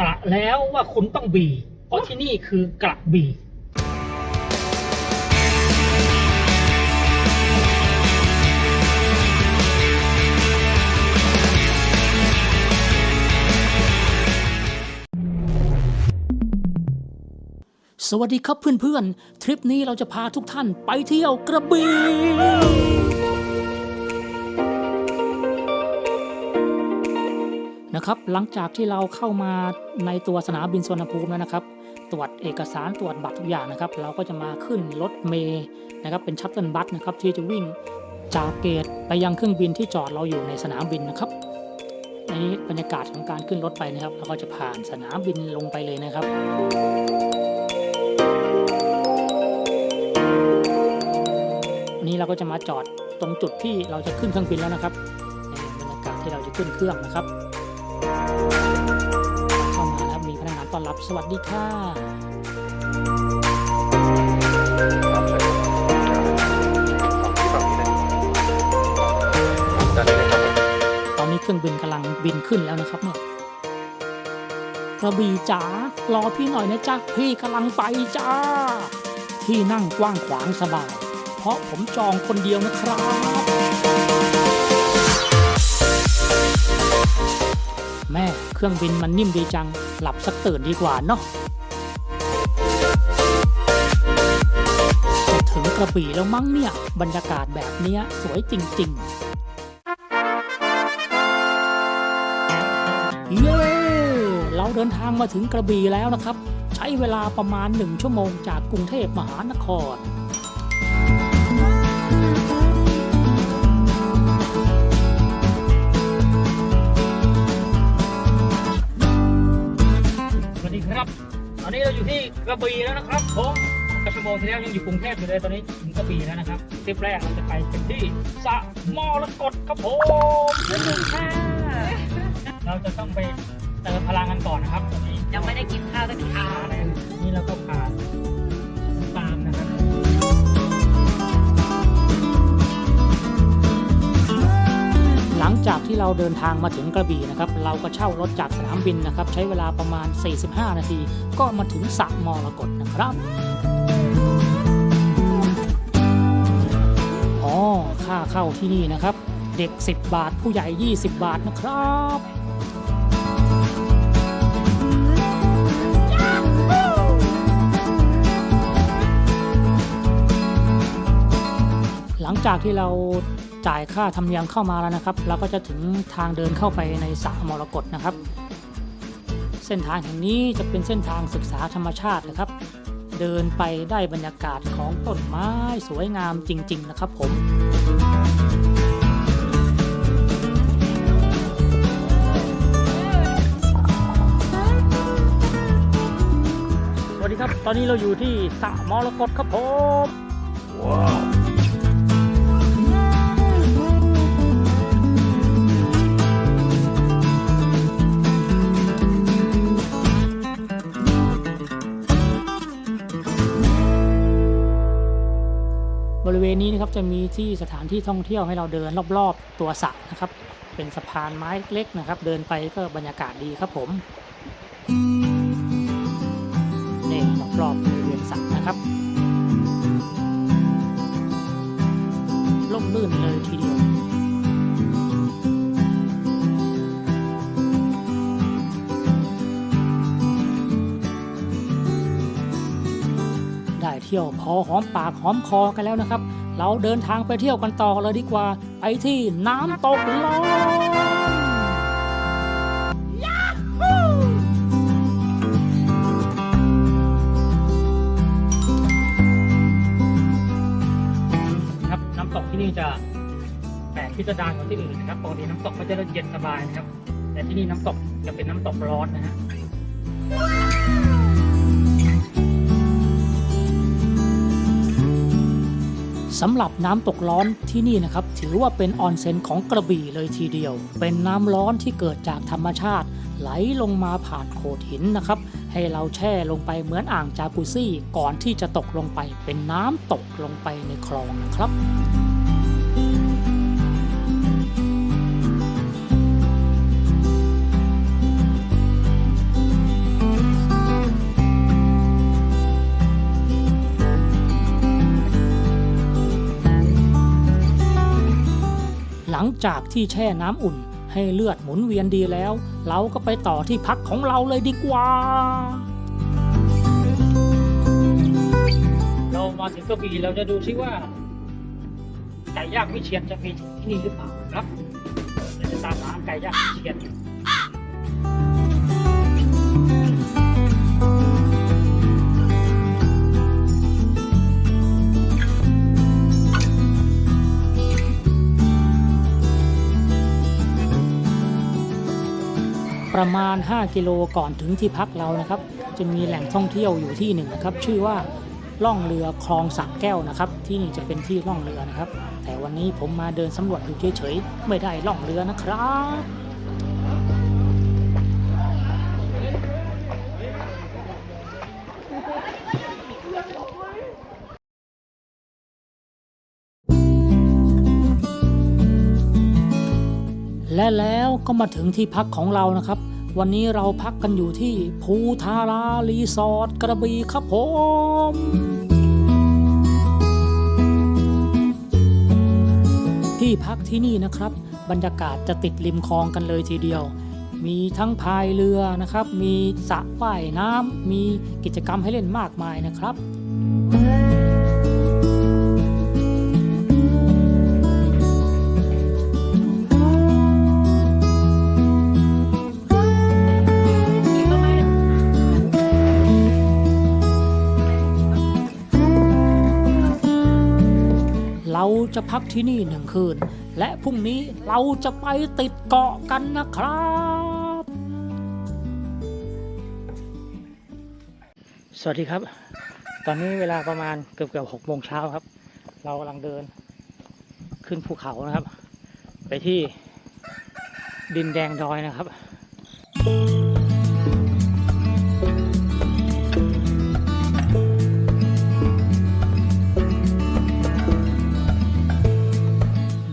กะแล้วว่าคุณต้องบี เพราะที่นี่คือกระบี่ สวัสดีครับเพื่อนๆ ทริปนี้เราจะพาทุกท่านไปเที่ยวกระบี่ ครับหลังจากที่เราเข้ามาในตัวสนามบินสุวรรณภูมิแล้วนะครับ ตรวจเอกสารตรวจบัตรทุกอย่างนะครับ เราก็จะมาขึ้นรถเมย์นะครับเป็นชัตเติลบัสนะครับที่จะวิ่งจากเกตไปยังเครื่องบินที่จอดเราอยู่ในสนามบินนะครับในนี้บรรยากาศของการขึ้นรถไปนะครับเราก็จะผ่านสนามบินลงไปเลยนะครับวันนี้เราก็จะมาจอดตรงจุดที่เราจะขึ้นเครื่องบินแล้วนะครับบรรยากาศที่เราจะขึ้นเครื่องนะครับ รับสวัสดีค่ะตอนนี้เครื่องบินกำลังบินขึ้นแล้วนะครับเนี่ยกระบี่จ๋ารอพี่หน่อยนะจ๊ะพี่กำลังไปจ้า ที่นั่งกว้างขวางสบาย เพราะผมจองคนเดียวนะครับ แม่เครื่องบินมันนิ่มดีจัง หลับสักตื่นดีกว่าเนาะจะถึงกระบี่แล้วมั้งเนี่ย บรรยากาศแบบเนี้ยสวยจริง ๆ เย้ เราเดินทางมาถึงกระบี่แล้วนะครับ ใช้เวลาประมาณหนึ่งชั่วโมงจากกรุงเทพมหานคร อนนี้เราอยู่ที่กระบี่แล้วนะครับผมกระชั่วโมงที่แล้วยังอยู่กรุงเทพอยู่เลยตอนนี้ถึงกระบี่แล้วนะครับทริปแรกเราจะไปเป็นที่สระมรกตครับผมสนุกค่ะเราจะต้องไปเติมพลังกันก่อนนะครับตอนนี้ยังไม่ได้กินข้าวสักทีอ่าเนี่ยนี่เราก็ผ่าน ลังจากที่เราเดินทางมาถึงกระบี่นะครับเราก็เช่ารถจากสนามบินนะครับใช้เวลาประมาณ 45 นาที ก็มาถึงสระมรกตนะครับอ๋อค่าเข้าที่นี่นะครับ เด็ก 10 บาทผู้ใหญ่ 20 บาทนะครับหลังจากที่เรา จ่ายค่าธรรมเนียมเข้ามาแล้วนะครับ เราก็จะถึงทางเดินเข้าไปในสระมรกตนะครับ เส้นทางแห่งนี้จะเป็นเส้นทางศึกษาธรรมชาตินะครับ เดินไปได้บรรยากาศของต้นไม้สวยงามจริง ๆ นะครับผมสวัสดีครับ ตอนนี้เราอยู่ที่สระมรกตครับผมบ ริเวณนี้นะครับจะมีที่สถานที่ท่องเที่ยวให้เราเดินรอบๆ ตัวสระนะครับ เป็นสะพานไม้เล็กๆนะครับ เดินไปก็บรรยากาศดีครับผมนี่รอบๆบริเวณสระนะครับล่มลื่นเลยทีเดียวได้เที่ยวพอหอมปากหอมคอกันแล้วนะครับ เราเดินทางไปเที่ยวกันต่อเลยดีกว่า ไปที่น้ำตกลอนครับน้ำตกที่นี่จะแปลกพิสดารกว่าที่อื่นนะครับปกติน้ำตกก็จะเย็นสบายนะครับ แต่ที่นี่น้ำตกจะเป็นน้ำตกร้อนนะฮะ สำหรับน้ำตกร้อนที่นี่นะครับ ถือว่าเป็นออนเซ็นของกระบี่เลยทีเดียว เป็นน้ำร้อนที่เกิดจากธรรมชาติ ไหลลงมาผ่านโขดหินนะครับ ให้เราแช่ลงไปเหมือนอ่างจากุซี่ ก่อนที่จะตกลงไปเป็นน้ำตกลงไปในคลองนะครับ จากที่แช่น้ำอุ่น ให้เลือดหมุนเวียนดีแล้ว เราก็ไปต่อที่พักของเราเลยดีกว่า เรามาถึงกระบี่เราจะดูซิว่าไก่ย่างวิเชียนจะมีที่นี่หรือเปล่าครับเราจะตามหาไก่ย่างวิเชียน ประมาณ 5 กิโลก่อนถึงที่พักเรานะครับ จะมีแหล่งท่องเที่ยวอยู่ที่หนึ่งนะครับ ชื่อว่าล่องเรือคลองสักแก้วนะครับ ที่นี่จะเป็นที่ล่องเรือนะครับ แต่วันนี้ผมมาเดินสำรวจดูเฉยๆไม่ได้ล่องเรือนะครับ และแล้วก็มาถึงที่พักของเรานะครับ วันนี้เราพักกันอยู่ที่ภูทารารีสอร์ทกระบี่ครับผมที่พักที่นี่นะครับ บรรยากาศจะติดริมคลองกันเลยทีเดียว มีทั้งพายเรือนะครับ มีสระว่ายน้ำมีกิจกรรมให้เล่นมากมายนะครับ จะพักที่นี่หนึ่งคืน และพรุ่งนี้เราจะไปติดเกาะกันนะครับ สวัสดีครับ ตอนนี้เวลาประมาณเกือบเกือบหกโมงเช้าครับ เรากำลังเดินขึ้นภูเขานะครับ ไปที่ดินแดงดอยนะครับ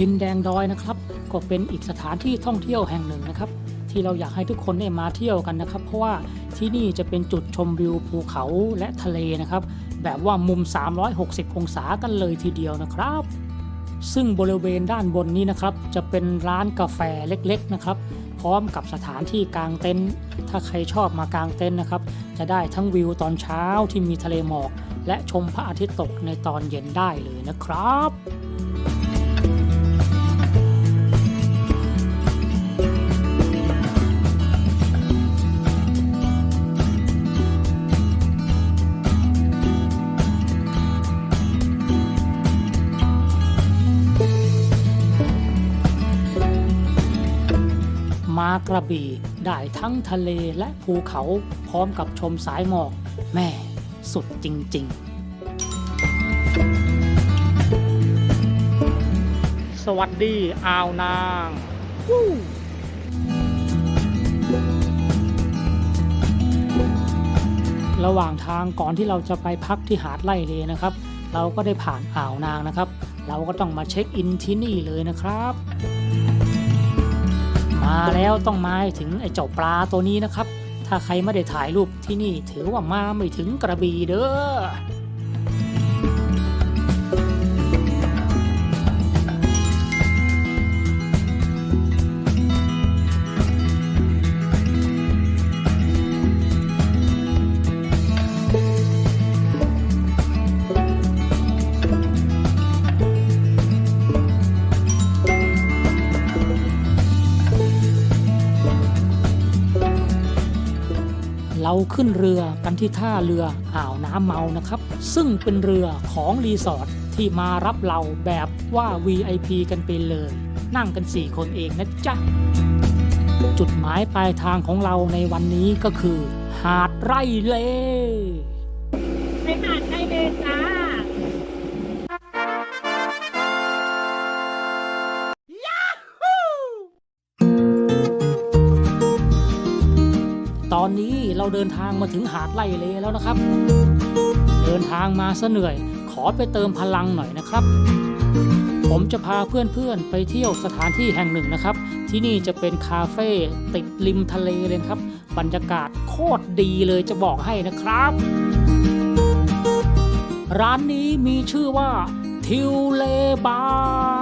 ดินแดงดอยนะครับ ก็เป็นอีกสถานที่ท่องเที่ยวแห่งหนึ่งนะครับ ที่เราอยากให้ทุกคนได้มาเที่ยวกันนะครับ เพราะว่าที่นี่จะเป็นจุดชมวิวภูเขาและทะเลนะครับ แบบว่ามุม 360 องศากันเลยทีเดียวนะครับ ซึ่งบริเวณด้านบนนี้นะครับ จะเป็นร้านกาแฟเล็กๆนะครับ พร้อมกับสถานที่กางเต็นท์ถ้าใครชอบมากางเต็นท์นะครับ จะได้ทั้งวิวตอนเช้าที่มีทะเลหมอก และชมพระอาทิตย์ตกในตอนเย็นได้เลยนะครับากระบี่ได้ทั้งทะเลและภูเขาพร้อมกับชมสายหมอก แม่สุดจริง ๆ สวัสดีอ่าวนางวู้ระหว่างทางก่อนที่เราจะไปพักที่หาดไร่เลนะครับ เราก็ได้ผ่านอ่าวนางนะครับ เราก็ต้องมาเช็คอินที่นี่เลยนะครับ มาแล้วต้องมาถึงไอ้เจ้าปลาตัวนี้นะครับ ถ้าใครไม่ได้ถ่ายรูปที่นี่ถือว่ามาไม่ถึงกระบี่เด้อ ขึ้นเรือกันที่ท่าเรืออ่าวน้ำเมานะครับ ซึ่งเป็นเรือของรีสอร์ทที่มารับเราแบบว่า VIP กันไปเลย นั่งกัน 4 คนเองนะจ๊ะ จุดหมายปลายทางของเราในวันนี้ก็คือ หาดไร่เล่ไปหาดไร่เล่จ้า เราเดินทางมาถึงหาดไร่เลแล้วนะครับ เดินทางมาซะเหนื่อย ขอไปเติมพลังหน่อยนะครับ ผมจะพาเพื่อนๆไปเที่ยวสถานที่แห่งหนึ่งนะครับ ที่นี่จะเป็นคาเฟ่ติดริมทะเลเลยครับ บรรยากาศโคตรดีเลยจะบอกให้นะครับ ร้านนี้มีชื่อว่าทิวเลบาร์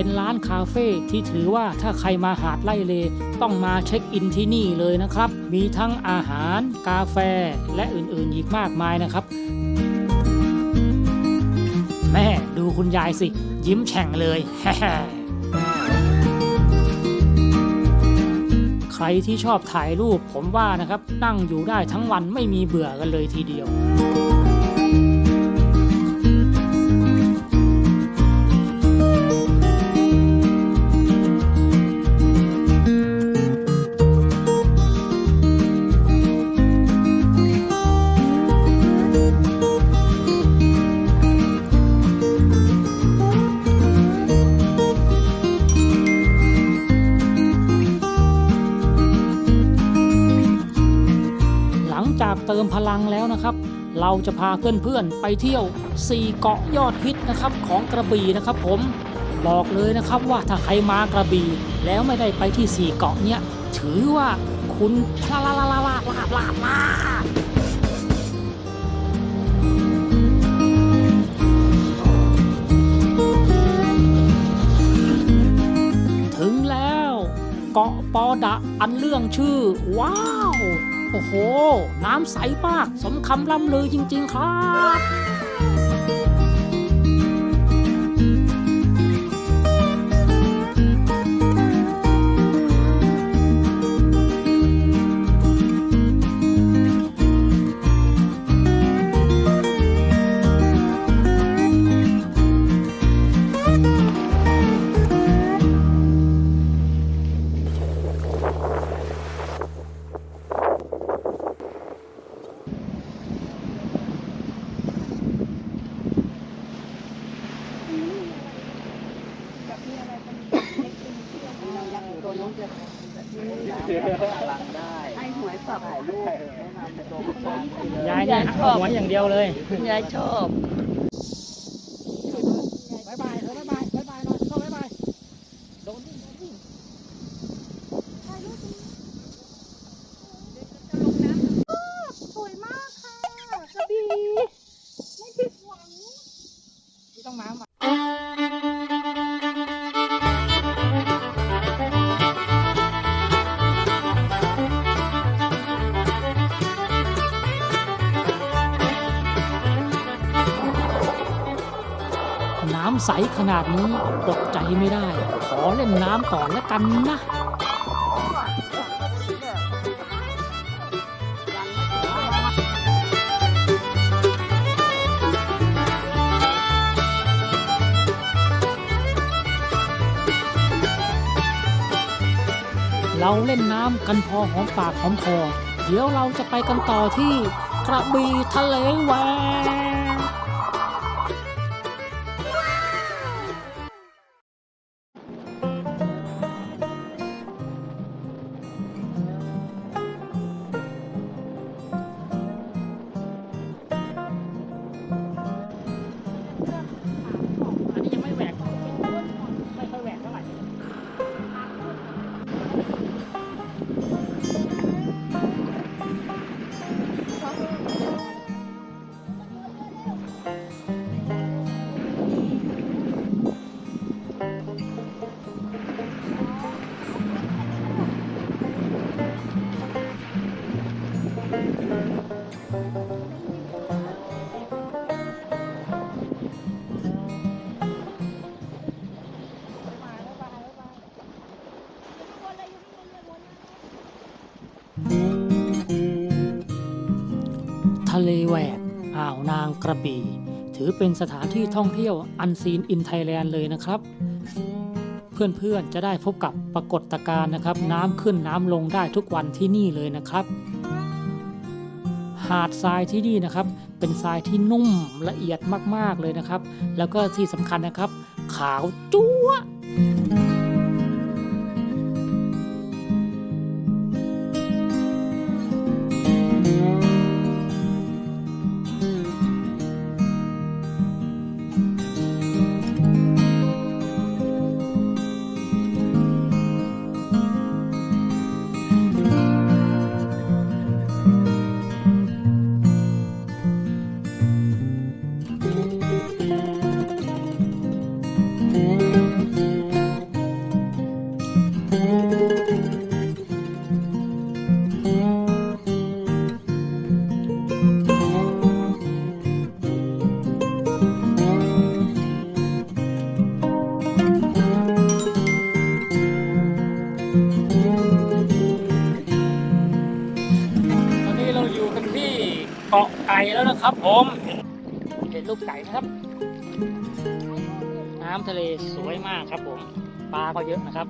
เป็นร้านคาเฟ่ที่ถือว่าถ้าใครมาหาดไล่เล ต้องมาเช็คอินที่นี่เลยนะครับ มีทั้งอาหาร กาแฟ และอื่นๆอีกมากมายนะครับ แม่ดูคุณยายสิ ยิ้มแฉ่งเลยใครที่ชอบถ่ายรูปผมว่านะครับ นั่งอยู่ได้ทั้งวันไม่มีเบื่อกันเลยทีเดียว จากเติมพลังแล้วนะครับ เราจะพาเพื่อนๆไปเที่ยว 4 เกาะยอดฮิตนะครับของกระบี่นะครับผมบอกเลยนะครับว่าถ้าใครมากระบี่แล้วไม่ได้ไปที่ 4 เกาะเนี้ยถือว่าคุณพลาลาลาลาลาลาลาลาถึงแล้วเกาะปอดะอันเรื่องชื่อ ว้าว โอ้โห น้ำใสมาก สมคำล่ำลือจริง ๆ ครับ ยสับถ่ายรูปยายเนี่ยชอบหัวอย่างเดียวเลย ยายชอบ น้ำใสขนาดนี้อดใจไม่ได้ ขอเล่นน้ำก่อนแล้วกันนะเราเล่นน้ำกันพอหอมปากหอมคอ เดี๋ยวเราจะไปกันต่อที่กระบี่ทะเลแหวงะเลแหวกอ่าวนางกระบี่ ถือเป็นสถานที่ท่องเที่ยวอันซีนอินไทยแลนด์เลยนะครับ เพื่อนๆจะได้พบกับปรากฏการณ์นะครับ น้ำขึ้นน้ำลงได้ทุกวันที่นี่เลยนะครับ หาดทรายที่นี่นะครับ เป็นทรายที่นุ่มละเอียดมากๆเลยนะครับ แล้วก็ที่สำคัญนะครับ ขาวจั๊วะ ครับผมเห็นรูปไก่นะครับ น้ำทะเลสวยมากครับผมปลาก็เยอะนะครับ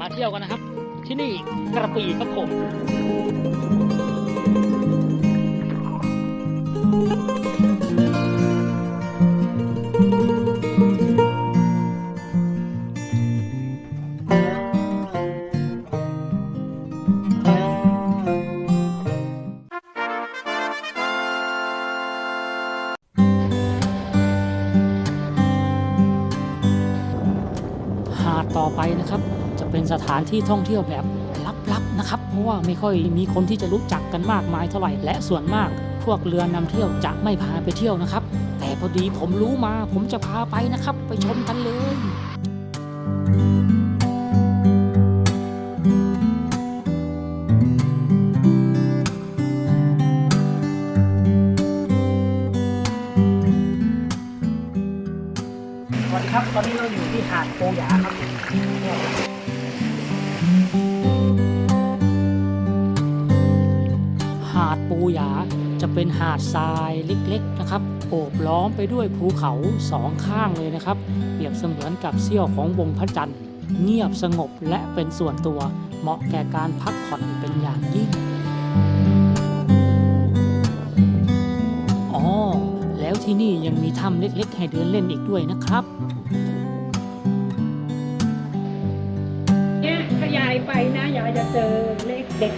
มาเที่ยวกันนะครับ ที่นี่กระปีครับผม ถานที่ท่องเที่ยวแบบลับๆนะครับ เพราะว่าไม่ค่อยมีคนที่จะรู้จักกันมากมายเท่าไหร่ และส่วนมากพวกเรือนำเที่ยวจะไม่พาไปเที่ยวนะครับ แต่พอดีผมรู้มาผมจะพาไปนะครับ ไปชมกันเลยสวัสดีครับ ตอนนี้เราอยู่ที่หาดโปหยาครับ ปูหยาจะเป็นหาดทรายเล็กๆนะครับโอบล้อมไปด้วยภูเขาสองข้างเลยนะครับ เปรียบเสมือนกับเสี้ยวของวงพระจันทร์ เงียบสงบและเป็นส่วนตัวเหมาะแก่การพักผ่อนเป็นอย่างยิ่งอ๋อแล้วที่นี่ยังมีถ้ำเล็กๆ ให้เดินเล่นอีกด้วยนะครับเนี่ยถ้ายายไปนะยายจะเจอเลขเด็ก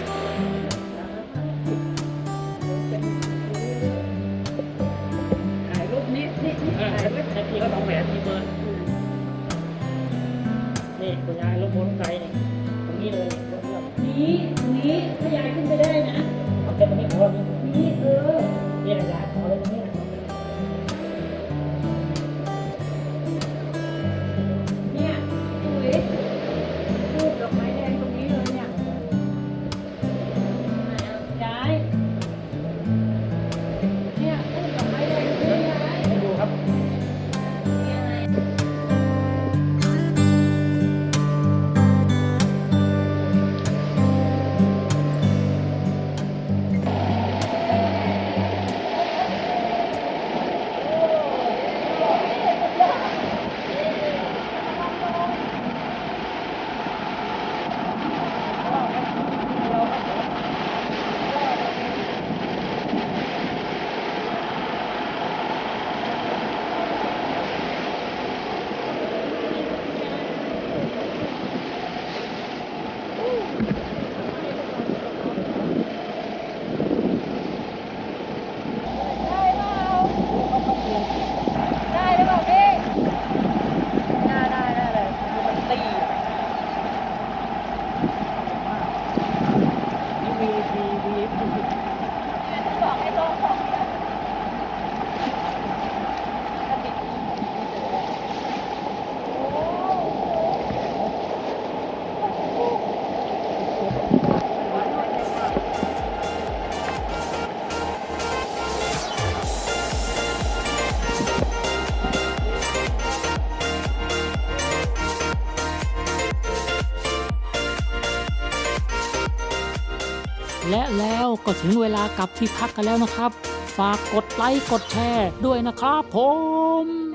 และแล้วก็ถึงเวลากลับที่พักกันแล้วนะครับ ฝากกดไลค์กดแชร์ด้วยนะครับผม